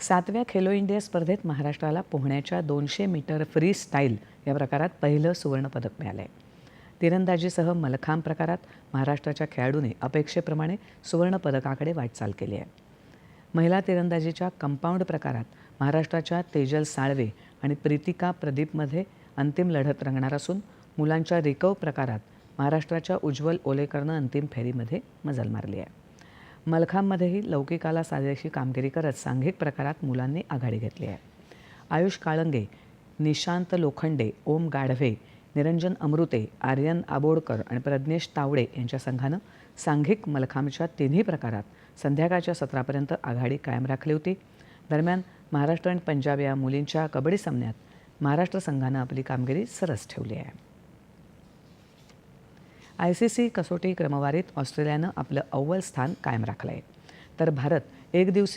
सातव्या खेलो इंडिया स्पर्धेत महाराष्ट्राला पोहण्याच्या दोनशे मीटर फ्री स्टाईल या प्रकारात पहिलं सुवर्णपदक मिळालं आहे तिरंदाजीसह मलखांब प्रकारात महाराष्ट्राच्या खेळाडूंनी अपेक्षेप्रमाणे सुवर्णपदकाकडे वाटचाल केली आहे. महिला तिरंदाजीच्या कंपाऊंड प्रकारात महाराष्ट्राच्या तेजल साळवे आणि प्रीतिका प्रदीपमध्ये अंतिम लढत रंगणार असून मुलांच्या रिकव प्रकारात महाराष्ट्राच्या उज्ज्वल ओलेकरनं अंतिम फेरीमध्ये मजल मारली आहे. मलखांबमध्येही लौकिकाला साजेशी कामगिरी करत सांघिक प्रकारात मुलांनी आघाडी घेतली आहे. आयुष काळंगे निशांत लोखंडे ओम गाढवे निरंजन अमृते आर्यन आबोडकर आणि प्रज्ञेश तावडे यांच्या संघानं सांघिक मलखांबच्या तिन्ही प्रकारात संध्याकाळच्या सत्रापर्यंत आघाडी कायम राखली होती. दरम्यान महाराष्ट्र आणि पंजाब या मुलींच्या कबड्डी सामन्यात महाराष्ट्र संघानं आपली कामगिरी सरस ठेवली आहे. आय सी सी कसोटी क्रमवारीत ऑस्ट्रेलियानं आपलं अव्वल स्थान कायम राखलं आहे तर भारत एक दिवसीय